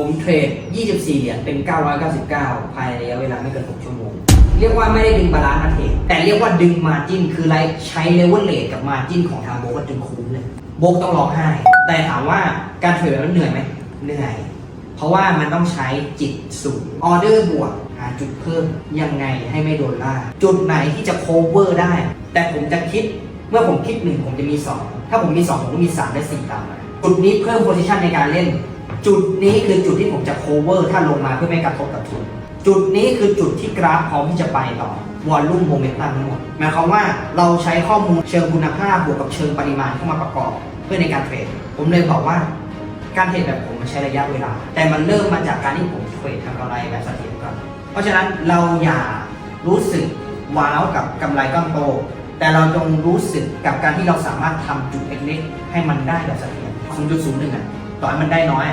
ผมเทรด 24 เหรียญเป็น 999 ภายในระยะเวลาไม่เกิน 6 ชั่วโมง เรียกว่าไม่ได้ดึงบาลานซ์มาเทรดแต่เรียกว่าดึงมาจิ้น คือไรใช้เลเวลเลทกับมาจิ้นของทางโบกก็จนคุ้มเลย โบกต้องร้องไห้ แต่ถามว่าการเทรดแบบนั้นเหนื่อยไหมเหนื่อย เพราะว่ามันต้องใช้จิตสูงออเดอร์บวกหาจุดเพิ่มยังไงให้ไม่โดนล่า จุดไหนที่จะ cover ได้ แต่ผมจะคิดเมื่อผมคิดหนึ่งผมจะมี 2 ถ้าผมมี 2 ผมก็มี 3 และ4ตามมาจุดนี้เพิ่ม position ในการเล่น จุดนี้คือจุดที่ผมจะ cover ถ้าลงมาเพื่อไม่กระทบกับทุน จุดนี้คือจุดที่กราฟพร้อมที่จะไปต่อวอลลุ่มโมเมนตัมทั้งหมดหมายความว่าเราใช้ข้อมูลเชิงคุณภาพบวกกับเชิงปริมาณเข้ามาประกอบเพื่อในการเทรดผมเลยบอกว่าการเทรดแบบผมมันใช้ระยะเวลา แต่มันเริ่มมาจากการที่ผมเทรดทำกำไรแบบเสถียรก่อนเพราะฉะนั้นเราอย่ารู้สึกว้าวกับกำไรก้อนโต แต่เราจงรู้สึกกับการที่เราสามารถทำจุดเล็กๆให้มันได้แบบเสถียร0.01อะต่อให้มันได้น้อย